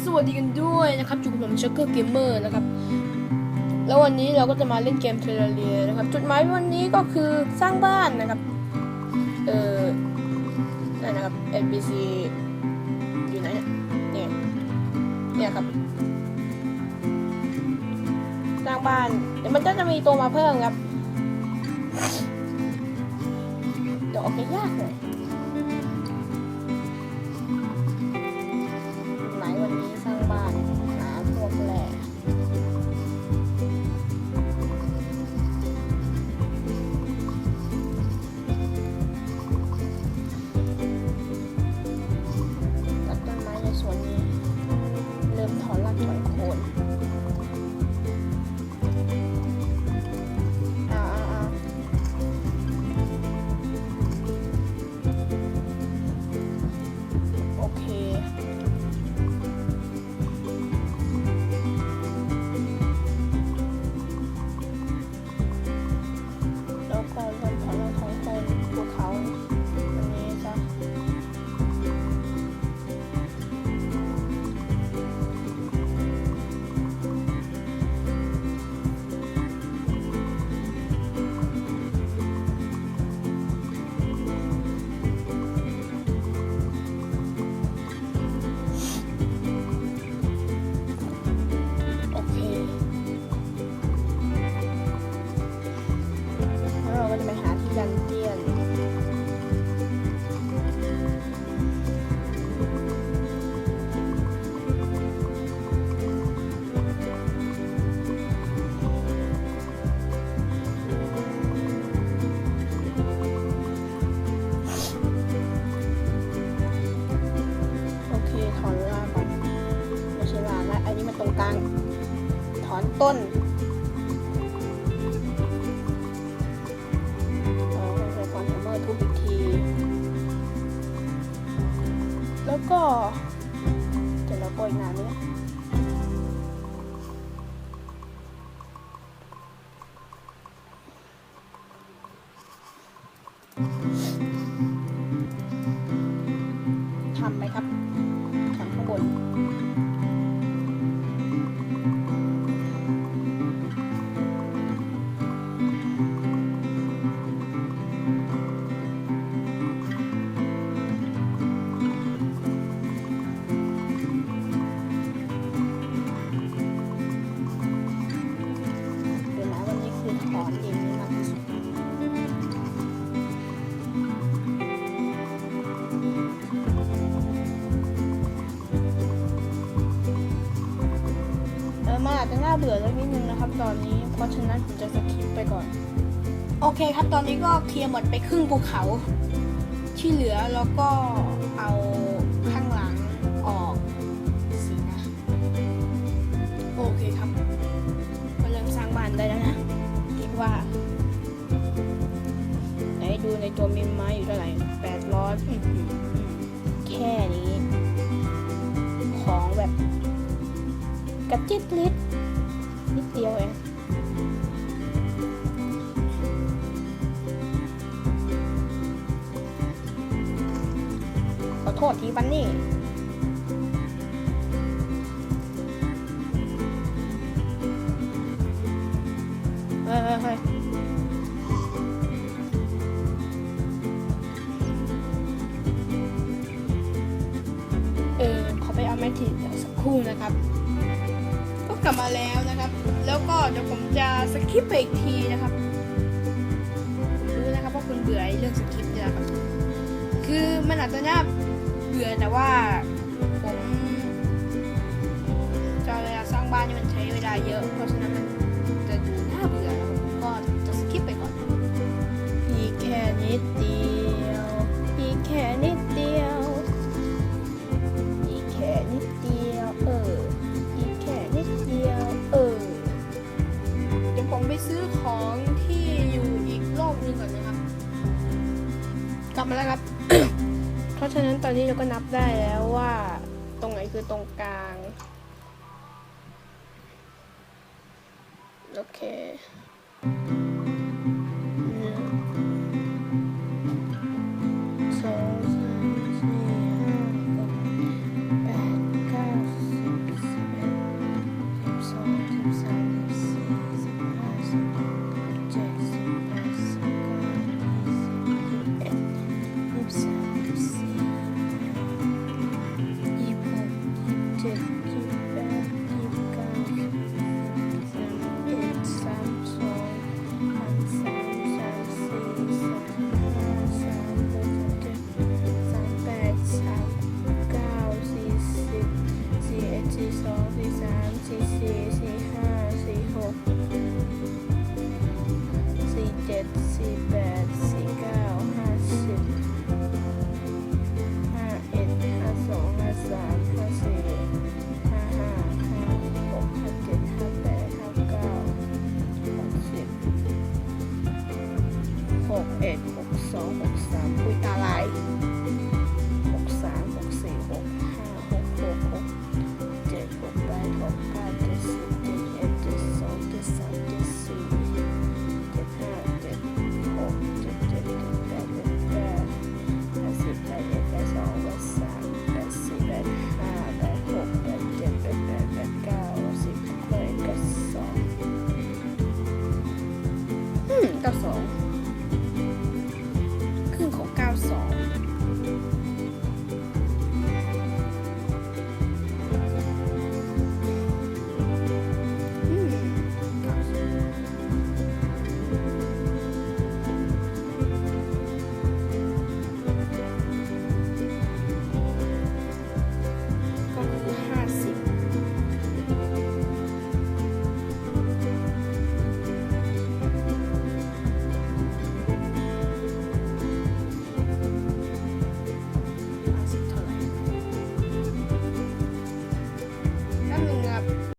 สวัสดีกันด้วยนะครับอยู่กับผมชักเกอร์เกมเมอร์นะครับ แล้ววันนี้เราก็จะมาเล่นเกมเทเลเรียนะครับ จุดหมายวันนี้ก็คือสร้างบ้านนะครับ เออนั่นนะครับ NPC อยู่ไหนเนี่ยเนี่ย เนี่ยครับ สร้างบ้าน เดี๋ยวมันก็จะมีตัวมาเพิ่มครับเดี๋ยวออกจะยากหน่อย รงกลางถอนต้นอ๋อใช้ความแฮมเมอร์ทุบอีกที แล้วก็เดี๋ยวเราโปรยนานไหม เองนี่มากที่สุดเออมันอาจจะน่าเบื่อสักนิดนึงนะครับ ตอนนี้ เพราะฉะนั้นผมจะสคิปไปก่อน โอเคครับ ตอนนี้ก็เคลียร์หมดไปครึ่งภูเขา ที่เหลือแล้วก็เอาข้างหลังออกสินะ โอเคครับ ก็เริ่มสร้างบ้านได้แล้วนะ ว่า ไหนดูในตัวมีไม้อยู่เท่าไหร่แปดร้อยแค่นี้ ของแบบ กระจิตลิดนิดเดียวเองขอโทษทีบันนี่ ไปเอาแมททีเดี๋ยวสักครู่นะครับ ก็กลับมาแล้วนะครับ แล้วก็เดี๋ยวผมจะสคิปไปอีกทีนะครับรู้นะครับว่าคุณเบื่อเรื่องสคิปเนี่ยครับ คือมันอาจจะน่าเบื่อแต่ว่าผมจะเวลาสร้างบ้านนี่มันใช้เวลาเยอะเพราะฉะนั้น ลับมาแล้วครับ เพราะฉะนั้นตอนนี้เราก็นับได้แล้วว่า ตรงไหนคือตรงกลาง โอเค 谢谢，谢哈，谢谢。